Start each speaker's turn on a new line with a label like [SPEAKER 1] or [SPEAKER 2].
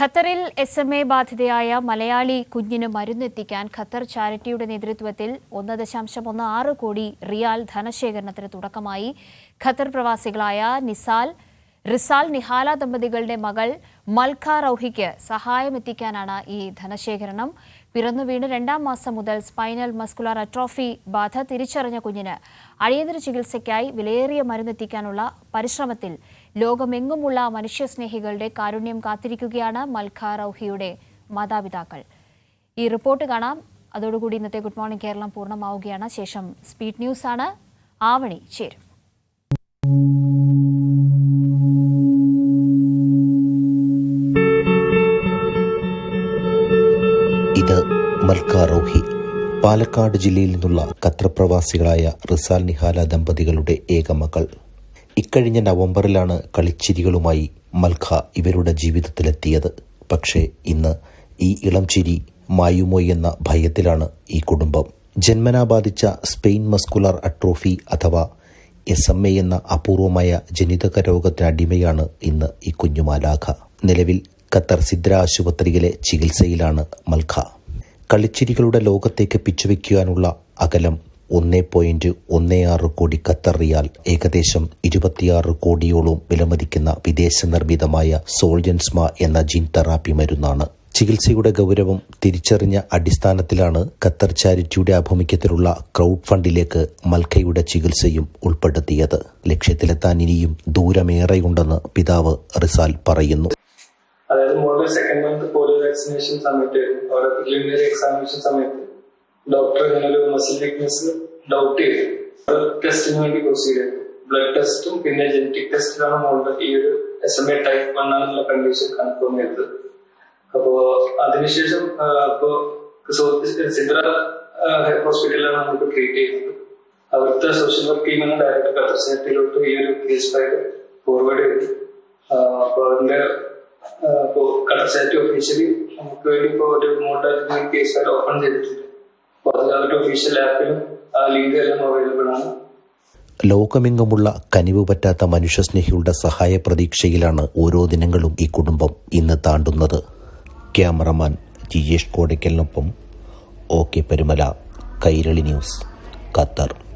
[SPEAKER 1] ഖത്തറിൽ S M A ബാധിതയായ മലയാളി കുഞ്ഞിന് മരുന്നെത്തിക്കാൻ ഖത്തർ ചാരിറ്റിയുടെ നേതൃത്വത്തിൽ ഒന്ന് ദശാംശം ഒന്ന് ആറ് കോടി റിയാൽ ധനശേഖരണത്തിന് തുടക്കമായി. ഖത്തർ പ്രവാസികളായ നിസാൽ റിസാൽ നിഹാല ദമ്പതികളുടെ മകൾ മൽഖ റൌഹിക്ക് സഹായമെത്തിക്കാനാണ് ഈ ധനശേഖരണം. പിറന്നു വീണ് രണ്ടാം മാസം മുതൽ സ്പൈനൽ മസ്കുലർ അട്രോഫി ബാധ തിരിച്ചറിഞ്ഞ കുഞ്ഞിന് അടിയന്തര ചികിത്സയ്ക്കായി വിലയേറിയ മരുന്നെത്തിക്കാനുള്ള പരിശ്രമത്തിൽ ലോകമെങ്ങുമുള്ള മനുഷ്യസ്നേഹികളുടെ കാരുണ്യം കാത്തിരിക്കുകയാണ് മൽഖ റൌഹിയുടെ മാതാപിതാക്കൾ. ഈ റിപ്പോർട്ട് കാണാം. അതോടുകൂടി ഇന്നത്തെ ഗുഡ് മോർണിംഗ് കേരളം പൂർണമാവുകയാണ്. ശേഷം സ്പീഡ് ന്യൂസ് ആണ് ആവണി ചേരും.
[SPEAKER 2] ഇത് മൽക്കാറോഹി പാലക്കാട് ജില്ലയിൽ നിന്നുള്ള ഖത്തർ പ്രവാസികളായ റിസാൽ നിഹാല ദമ്പതികളുടെ ഏക മകൾ. ഇക്കഴിഞ്ഞ നവംബറിലാണ് കളിച്ചിരികളുമായി മൽഖ ഇവരുടെ ജീവിതത്തിലെത്തിയത്. പക്ഷേ ഇന്ന് ഈ ഇളം ചിരി മായുമോ എന്ന ഭയത്തിലാണ് ഈ കുടുംബം. ജന്മനാ ബാധിച്ച സ്പെയിൻ മസ്കുലർ അട്രോഫി അഥവാ എസ് എം എ എന്ന അപൂർവമായ ജനിതക രോഗത്തിന് അടിമയാണ് ഇന്ന് ഈ കുഞ്ഞുമാലാഖ. നിലവിൽ ഖത്തർ സിദ്ര ആശുപത്രിയിലെ ചികിത്സയിലാണ് മൽഖ. കളിച്ചിരികളുടെ ലോകത്തേക്ക് പിച്ചുവെക്കുവാനുള്ള അകലം ഒന്നേ പോയിന്റ് ഒന്നേ ആറ് കോടി ഖത്തർ റിയാൽ ഏകദേശം ഇരുപത്തിയാറ് കോടിയോളം വിലമതിക്കുന്ന വിദേശ നിർമ്മിതമായ സോൾജൻസ്മ എന്ന ജീൻ തെറാപ്പി മരുന്നാണ്. ചികിത്സയുടെ ഗൗരവം തിരിച്ചറിഞ്ഞ അടിസ്ഥാനത്തിലാണ് ഖത്തർ ചാരിറ്റിയുടെ ആഭിമുഖ്യത്തിലുള്ള ക്രൗഡ് ഫണ്ടിലേക്ക് മൽക്കയുടെ ചികിത്സയും ഉൾപ്പെടുത്തിയത്. ലക്ഷ്യത്തിലെത്താൻ ഇനിയും ദൂരമേറെയുണ്ടെന്ന് പിതാവ് റിസാൽ പറയുന്നു.
[SPEAKER 3] അതായത് മോളുടെ സെക്കൻഡ് മന്ത് പോളിയോ വാക്സിനേഷൻ സമയത്ത് അവരുടെ പ്രിലിമിനറി എക്സാമിനേഷൻ സമയത്ത് ഡോക്ടർ ഇങ്ങനെ ഒരു മസിൽ വീക്ക്നെസ് ഡൗട്ട് ചെയ്തു ടെസ്റ്റിന് വേണ്ടി പ്രൊസീഡ് ചെയ്തു. ബ്ലഡ് ടെസ്റ്റും പിന്നെ ജനറ്റിക് ടെസ്റ്റിലാണ് മോളുടെ ഈ ഒരു S M A type one ആണെന്നുള്ള കണ്ടീഷൻ കൺഫേം ചെയ്തത്. അപ്പോ അതിനുശേഷം സോ- സിദ്ര ഹോസ്പിറ്റലിലാണ് നമുക്ക് ട്രീറ്റ് ചെയ്യുന്നത്. അവിടുത്തെ സോഷ്യൽ വർക്ക് ടീമിന് ഡയറക്റ്റ് ഖത്തർ സേഫ്റ്റിയിലോട്ട് ഈ ഒരു കേസ് ഫയൽ ഫോർവേഡ് ചെയ്തു അപ്പൊ അതിന്റെ ആ, ഇപ്പോ ഒഫീഷ്യലി നമുക്ക് വേണ്ടി ഇപ്പോൾ ഒരു മോഡൽ കേസ് ഫയൽ ഓപ്പൺ ചെയ്തിട്ടുണ്ട്. അപ്പൊ അത് അവരുടെ ഒഫീഷ്യൽ ആപ്പിലും ആ ലിങ്ക് എല്ലാം അവൈലബിൾ ആണ്.
[SPEAKER 2] ലോകമെങ്ങുമുള്ള കനിവ് പറ്റാത്ത മനുഷ്യസ്നേഹികളുടെ സഹായ പ്രതീക്ഷയിലാണ് ഓരോ ദിനങ്ങളും ഈ കുടുംബം ഇന്ന് താണ്ടുന്നത്. Cameraman Jijesh കോടയ്ക്കലിനൊപ്പം O K Perumala Kairali news Qatar.